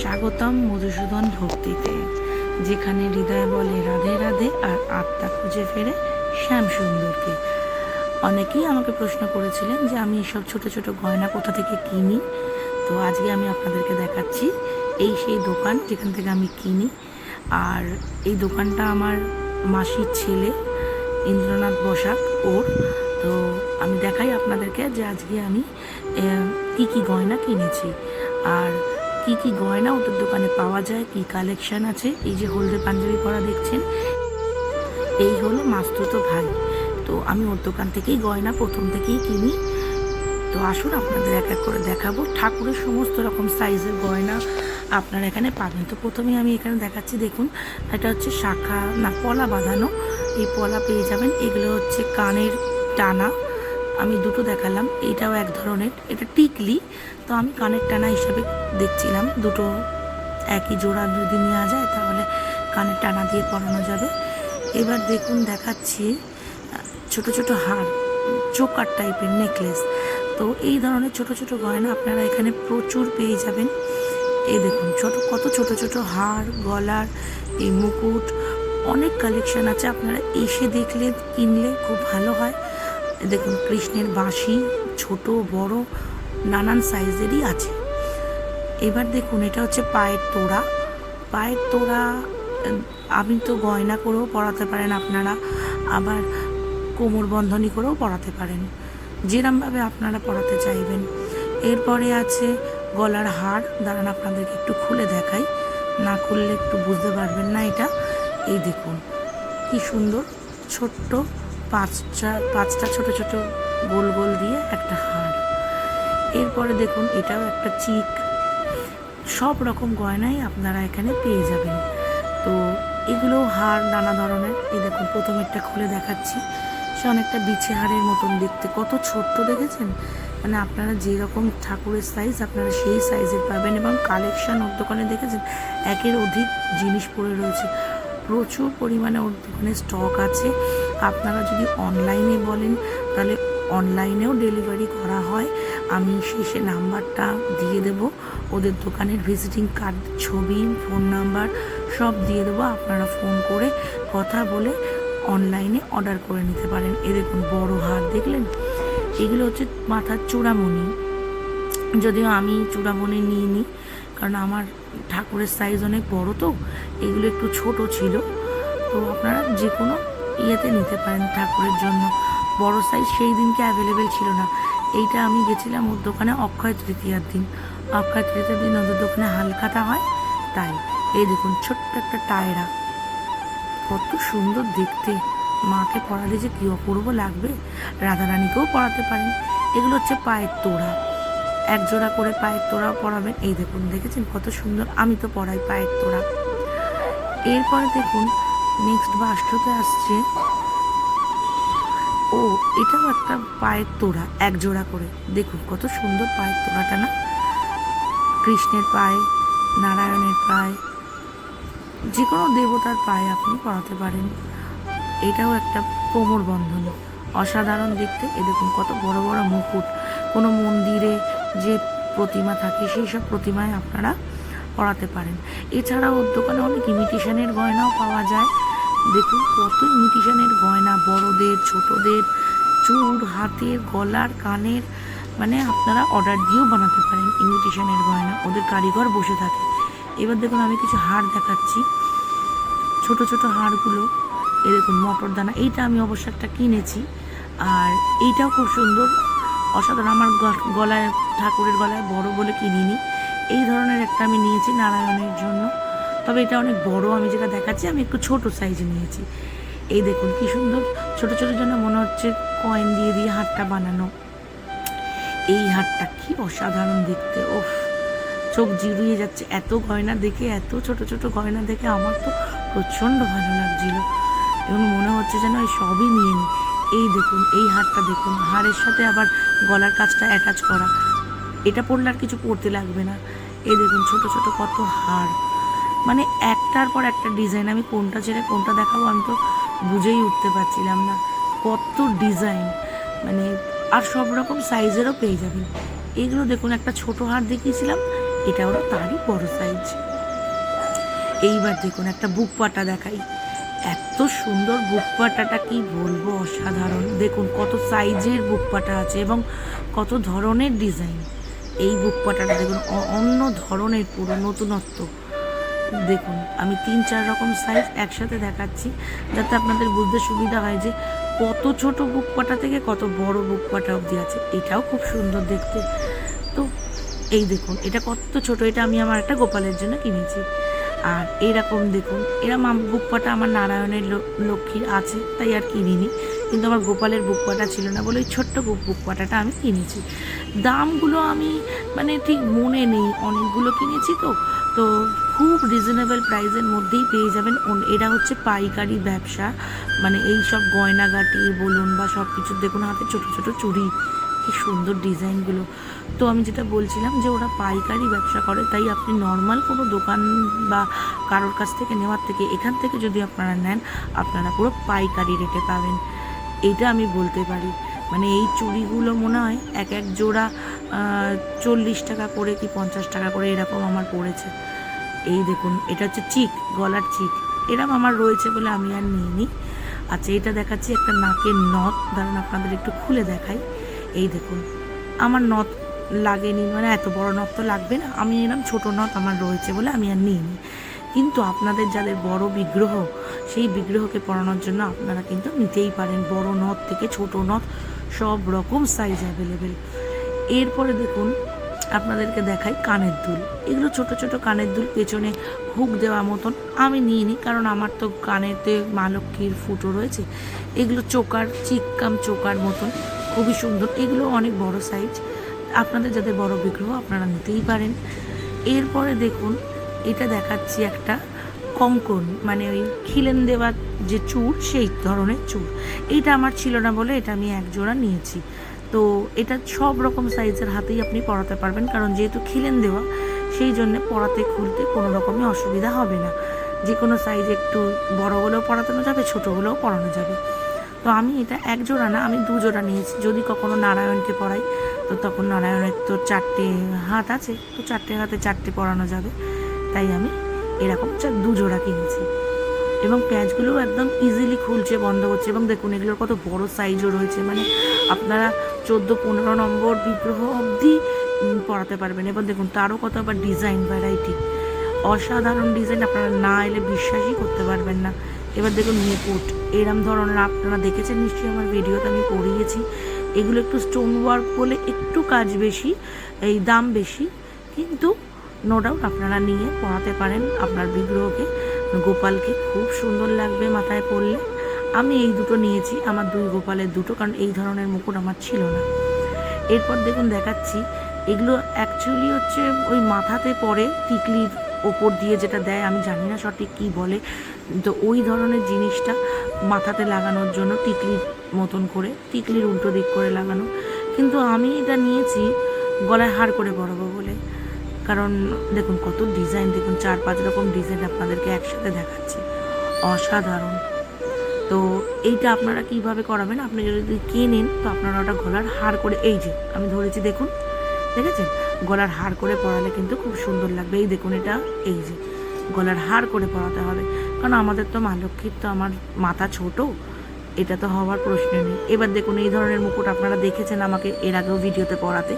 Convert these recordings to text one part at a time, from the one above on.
স্বাগতম মধুসূদন ভক্তিতে, যেখানে হৃদয় বলে রাধে রাধে আর আত্মা খুঁজে ফেরে শ্যাম সুন্দরকে অনেকেই আমাকে প্রশ্ন করেছিলেন যে আমি এসব ছোট ছোট গয়না কোথা থেকে কিনি? তো আজকে আমি আপনাদেরকে দেখাচ্ছি এই সেই দোকান যেখান থেকে আমি কিনি। আর এই দোকানটা আমার মাসির ছেলে, ইন্দ্রনাথ বসাক ওর। তো আমি দেখাই আপনাদেরকে যে আজকে আমি কি কি গয়না কিনেছি। আর কি কি গয়না ওদের দোকানে পাওয়া যায়, কি কালেকশন আছে? এই যে হলদে পাঞ্জাবি পরা দেখছেন? এই হলো মাস্তুতো ভাই। তো আমি ওর দোকান থেকেই গয়না প্রথম থেকেই কিনি। তো আসুন আপনাদের এক এক করে দেখাবো। ঠাকুরের সমস্ত রকম সাইজের গয়না আপনারা এখানে পাবেন। তো প্রথমে আমি এখানে দেখাচ্ছি, দেখুন, এটা হচ্ছে শাখা, না, পলা বাঁধানো। এই পলা পেয়ে যাবেন। এগুলো হচ্ছে কানের টানা। আমি দুটো দেখালাম, এটাও এক ধরনের। এটা টিকলি, তো আমি কানের টানা হিসাবে দেখছিলাম, দুটো একই জোড়া যদি নেওয়া যায় তাহলে কানের টানা দিয়ে পরানো যাবে। এবার দেখুন, দেখাচ্ছি ছোট ছোট হার, চোকার টাইপের নেকলেস। তো এই ধরনের ছোট ছোট গয়না আপনারা এখানে প্রচুর পেয়ে যাবেন। এই দেখুন, ছোট, কত ছোট ছোট হার, গলার এই মুকুট, অনেক কালেকশন আছে। আপনারা এসে দেখলে, কিনলে খুব ভালো হয়। দেখুন, কৃষ্ণের বাঁশি ছোট, বড়, নানান সাইজেরই আছে। এবার দেখুন, এটা হচ্ছে পায়ের তোড়া। পায়ের তোড়া আপনি তো গয়না করেও পড়াতে পারেন আপনারা, আবার কোমর বন্ধনী করেও পরাতে পারেন। যেরমভাবে আপনারা পড়াতে চাইবেন। এরপরে আছে গলার হার। দাঁড়ান, আপনাদেরকে একটু খুলে দেখাই। না খুললে একটু বুঝতে পারবেন না এটা। এই দেখুন, কি সুন্দর, ছোট্ট পাঁচটা পাঁচটা ছোট ছোট গোল গোল দিয়ে একটা হার। এরপরে দেখুন, এটাও একটা চিক। সব রকম গয়নাই আপনারা এখানে পেয়ে যাবেন। তো এগুলো হার নানা ধরনের। এই দেখুন, প্রথমেরটা খুলে দেখাচ্ছি। সে অনেকটা বিছে হারের মতন দেখতে। কত ছোট্ট দেখেছেন? মানে আপনারা যেরকম ঠাকুরের সাইজ আপনারা সেই সাইজের পাবেন এবং কালেকশান ওর দোকানে দেখেছেন, একের অধিক জিনিস পড়ে রয়েছে। প্রচুর পরিমাণে ওর দোকানে স্টক আছে। আপনারা যদি অনলাইনে বলেন, তাহলে অনলাইনেও ডেলিভারি করা হয়। আমি শেষে নাম্বারটা দিয়ে দেব। ওদের দোকানের ভিজিটিং কার্ড ছবি ফোন নাম্বার সব দিয়ে দেবো। আপনারা ফোন করে কথা বলে অনলাইনে অর্ডার করে নিতে পারেন। এ দেখুন, বড় হার দেখলেন? এগুলো হচ্ছে মাথার চূড়ামণি। যদিও আমি চূড়ামণি নিয়ে নিই কারণ আমার ঠাকুরের সাইজ অনেক বড় তো। এগুলো একটু ছোট ছিল। তো আপনারা যে কোনো ইয়েতে নিতে পারেন ঠাকুরের জন্য। বড় সাইজ সেই দিনকে অ্যাভেলেবেল ছিল না। এইটা আমি গেছিলাম ওর দোকানে অক্ষয় তৃতীয়ার দিন। অক্ষয় তৃতীয়ার দিন ওদের দোকানে হালখাতা হয়, তাই। এই দেখুন, ছোট্ট একটা টায়রা। কত সুন্দর দেখতে। মাকে পড়ালে যে কী অপূর্ব লাগবে, রাধারানীকেও পড়াতে পারেন। এগুলো হচ্ছে পায়ের তোড়া। এক জোড়া করে পায়ের তোড়াও পড়াবেন। এই দেখুন, দেখেছেন কত সুন্দর? আমি তো পড়াই পায়ের তোড়া। এরপরে দেখুন নেক্সট বাস্টতে আসছে। ও, এটাও একটা পায়ের তোড়া এক জোড়া করে। দেখুন, কত সুন্দর পায়ের তোড়াটা না? কৃষ্ণের পায়ে, নারায়ণের পায়ে যে কোনো দেবতার পায়ে আপনি পড়াতে পারেন। এটাও একটা কোমর বন্ধন। অসাধারণ দেখতে। এ দেখুন, কত বড় বড় মুকুট। কোনো মন্দিরে যে প্রতিমা থাকে, সেই সব প্রতিমায় আপনারা পরাতে পারেন। এছাড়াও ওর দোকানে অনেক ইমিটেশনের গয়নাও পাওয়া যায়। দেখুন, কত ইমিটেশনের গয়না, বড়দের, ছোটদের চুর হাতের গলার, কানের মানে আপনারা অর্ডার দিয়েও বানাতে পারেন ইমিটেশনের গয়না। ওদের কারিগর বসে থাকে। এবার দেখুন, আমি কিছু হার দেখাচ্ছি। ছোট ছোট হাড়গুলো দেখুন, মটর দানা, এইটা আমি অবশ্য একটা কিনেছি। আর এইটাও খুব সুন্দর, অসাধারণ। আমার গলায়, ঠাকুরের গলায় বড় বলে কিনিনি। এই ধরনের একটা আমি নিয়েছি নারায়ণের জন্য। তবে এটা অনেক বড়, আমি যেটা দেখাচ্ছি, আমি একটু ছোট সাইজে নিয়েছি। এই দেখুন কি সুন্দর, ছোট ছোট জন্য মনে হচ্ছে কয়েন দিয়ে দিয়ে হারটা বানানো। এই হারটা কি অসাধারণ দেখতে ও চোখ জিরিয়ে যাচ্ছে, এত গয়না দেখে, এত ছোট ছোট গয়না দেখে আমার তো প্রচণ্ড ভালো লাগছিল। এবং মনে হচ্ছে যেন এই সবই নিয়ে নিই এই দেখুন, এই হারটা দেখুন হারের সাথে আবার গলার কাজটা অ্যাটাচ করা। এটা পরলে আর কিছু পরতে লাগবে না। এই দেখুন ছোট ছোট কত হার। মানে একটার পর একটা ডিজাইন। আমি কোনটা ছেড়ে কোনটা দেখাবো আমি তো বুঝেই উঠতে পারছিলাম না। কত ডিজাইন। মানে আর সব রকম সাইজেরও পেয়ে যাবেন। এগুলো দেখুন, একটা ছোট হার দেখিয়েছিলাম। এটা ওরা তারই বড় সাইজ। এইবার দেখুন, একটা বুক পাটা দেখাই। এত সুন্দর বুক পাটাটা, কি বলব, অসাধারণ। দেখুন, কত সাইজের বুক পাটা আছে এবং কত ধরনের ডিজাইন। এই বুক পাটাটা দেখুন অন্য ধরনের পুরো নতুনত্ব। দেখুন, আমি তিন চার রকম সাইজ একসাথে দেখাচ্ছি, যাতে আপনাদের বুঝতে সুবিধা হয় যে কত ছোট বুক পাটা থেকে কত বড় বুক পাটা অবধি আছে। এটাও খুব সুন্দর দেখতে। তো এই দেখুন, এটা কত ছোট, এটা আমি আমার একটা গোপালের জন্য কিনেছি। আর এরকম দেখুন আম- বুক পাটা আমার নারায়ণের লক্ষ্মীর আছে, তাই আর কিনিনি। কিন্তু আমার গোপালের বুক পাটা ছিল না বলে ওই ছোট্ট বুক পাটাটা আমি কিনেছি। দামগুলো আমি মানে ঠিক মনে নেই। অনেকগুলো কিনেছি তো। তো খুব রিজনেবল প্রাইসের মধ্যেই পেয়ে যাবেন। এরা হচ্ছে পাইকারি ব্যবসা। মানে এই সব গয়নাগাটি, বলুন বা সব কিছু, দেখুন হাতে ছোট ছোট চুড়ি। কি সুন্দর ডিজাইনগুলো। তো আমি যেটা বলছিলাম যে ওরা পাইকারি ব্যবসা করে, তাই আপনি নর্মাল কোনো দোকান বা কারোর কাছ থেকে নেওয়ার থেকে, এখান থেকে যদি আপনারা নেন, আপনারা পুরো পাইকারি রেটে পাবেন। এটা আমি বলতে পারি। মানে এই চুড়িগুলো মনে হয় এক এক জোড়া চল্লিশ টাকা করে কি পঞ্চাশ টাকা করে এরকম আমার পড়েছে। এই দেখুন, এটা হচ্ছে চিক, গলার চিক। এরম আমার রয়েছে বলে আমি আর নিইনি। আচ্ছা এটা দেখাচ্ছি একটা নাকের নথ। দাঁড়ান, আপনাদের একটু খুলে দেখাই। এই দেখুন, আমার নথ লাগেনি মানে এত বড় নথ তো লাগবে না। আমি এরকম ছোট নথ আমার রয়েছে বলে আমি আর নিইনি। কিন্তু আপনাদের যাদের বড় বিগ্রহ, সেই বিগ্রহকে পরানোর জন্য আপনারা কিন্তু নিতেই পারেন। বড় নথ থেকে ছোট নথ সব রকম সাইজ অ্যাভেলেবেল এরপরে দেখুন, আপনাদেরকে দেখাই কানের দুল। এগুলো ছোট ছোট কানের দুল, পেছনে হুক দেওয়া মতন। আমি নিইনি, কারণ আমার তো কানেতে মা লক্ষ্মীর ফুটো রয়েছে। এগুলো চোকার, চিক্কাম চোকার মতন, খুবই সুন্দর। এগুলো অনেক বড় সাইজ আপনাদের যাদের বড় বিগ্রহ আপনারা নিতেই পারেন। এরপরে দেখুন, এটা দেখাচ্ছি একটা কঙ্কন মানে ওই খিলেন দেওয়ার যে চুর, সেই ধরনের চুর। এইটা আমার ছিল না বলে এটা আমি এক জোড়া নিয়েছি। তো এটা সব রকম সাইজের হাতেই আপনি পরাতে পারবেন, কারণ যেহেতু খিলেন দেওয়া, সেই জন্য পরাতে খুলতে কোনো রকমই অসুবিধা হবে না। যে কোনো সাইজ একটু বড় হলেও পরানো যাবে, ছোট হলেও পরানো যাবে। তো আমি এটা এক জোড়া না, আমি দু জোড়া নিয়েছি। যদি কখনো নারায়ণকে পড়াই তো তখন নারায়ণের তো চারটে হাত আছে, তো চারটে হাতে চারটে পরানো যাবে। তাই আমি এরকম চা- দু জোড়া কিনেছি। এবং প্যাঁচগুলোও একদম ইজিলি খুলছে, বন্ধ হচ্ছে এবং দেখুন, এগুলোর কত বড় সাইজও রয়েছে। মানে আপনারা চোদ্দ, পনেরো নম্বর বিগ্রহ অবধি পরাতে পারবেন। এবার দেখুন, তারও কত আবার ডিজাইন ভ্যারাইটি অসাধারণ ডিজাইন আপনারা না এলে বিশ্বাসই করতে পারবেন না। এবার দেখুন মুকুট এরম ধরনের আপনারা দেখেছেন নিশ্চয়ই আমার ভিডিওতে আমি পড়িয়েছি। এগুলো একটু স্টোন ওয়ার্ক বলে একটু কাজ বেশি, এই দাম বেশি, কিন্তু নো ডাউট আপনারা নিয়ে পড়াতে পারেন আপনার বিগ্রহকে। গোপালকে খুব সুন্দর লাগবে মাথায় পরলে আমি এই দুটো নিয়েছি, আমার দুই গোপালের দুটো, কারণ এই ধরনের মুকুট আমার ছিল না। এরপর দেখুন, দেখাচ্ছি। এগুলো অ্যাকচুয়ালি হচ্ছে ওই মাথাতে পরে টিকলির ওপর দিয়ে যেটা দেয়, আমি জানি না সঠিক কী বলে। তো ওই ধরনের জিনিসটা মাথাতে লাগানোর জন্য টিকলির মতন করে টিকলির উল্টো দিক করে লাগানো। কিন্তু আমি এটা নিয়েছি, গলায় হার করে পরাবো বলে। কারণ দেখুন কত ডিজাইন দেখুন চার পাঁচ রকম ডিজাইন আপনাদেরকে একসাথে দেখাচ্ছি। অসাধারণ। তো এইটা আপনারা কীভাবে করাবেন? আপনি যদি কেনেন তো আপনারা ওটা গলার হার করে, এই যে আমি ধরেছি দেখুন, দেখেছেন? গলার হার করে পরালে কিন্তু খুব সুন্দর লাগবে। এই দেখুন এটা, এই যে গলার হার করে পরাতে হবে। কারণ আমাদের তো মা লক্ষ্মীর তো আমার মাথা ছোট, এটা তো হওয়ার প্রশ্ন নেই। এবার দেখুন এই ধরনের মুকুট আপনারা দেখেছেন আমাকে এর আগেও ভিডিওতে পড়াতে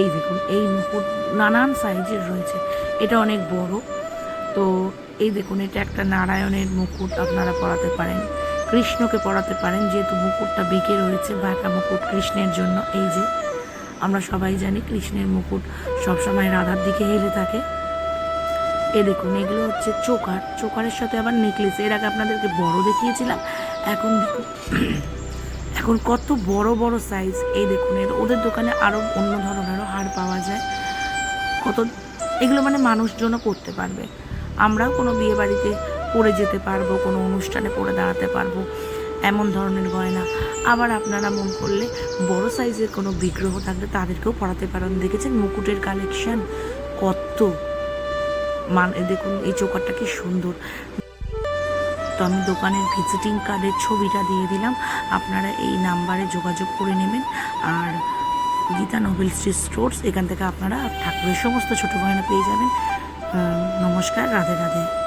এই দেখুন, এই মুকুট নানান সাইজের রয়েছে। এটা অনেক বড়। তো এই দেখুন, এটা একটা নারায়ণের মুকুট আপনারা পড়াতে পারেন, কৃষ্ণকে পরাতে পারেন, যেহেতু মুকুটটা বেঁকে রয়েছে, বাঁকা মুকুট কৃষ্ণের জন্য। এই যে, আমরা সবাই জানি কৃষ্ণের মুকুট সবসময় রাধার দিকে হেলে থাকে। এ দেখুন, এগুলো হচ্ছে চোকার। চোকারের সাথে আবার নেকলেস এর আগে আপনাদেরকে বড় দেখিয়েছিলাম, এখন দেখুন এখন কত বড় বড় সাইজ এই দেখুন, এর ওদের দোকানে আরও অন্য ধরনেরও হার পাওয়া যায়। কত, এগুলো মানে মানুষজনও করতে পারবে। আমরাও কোনো বিয়ে বাড়িতে পরে যেতে পারব, কোনো অনুষ্ঠানে পরে দাঁড়াতে পারব, এমন ধরনের গয়না। আবার আপনারা মন করলে বড় সাইজের কোনো বিগ্রহ থাকলে তাদেরকেও পড়াতে পারেন। দেখেছেন মুকুটের কালেকশন কত। মান দেখুন, এই চোকারটা কি সুন্দর। তো আমি দোকানের ভিজিটিং কার্ডের ছবিটা দিয়ে দিলাম। আপনারা এই নাম্বারে যোগাযোগ করে নেবেন। আর গীতা নোবেল স্ট্রিট স্টোর্স এখান থেকে আপনারা ঠাকুরের সমস্ত ছোটো গয়না পেয়ে যাবেন। নমস্কার, রাধে রাধে।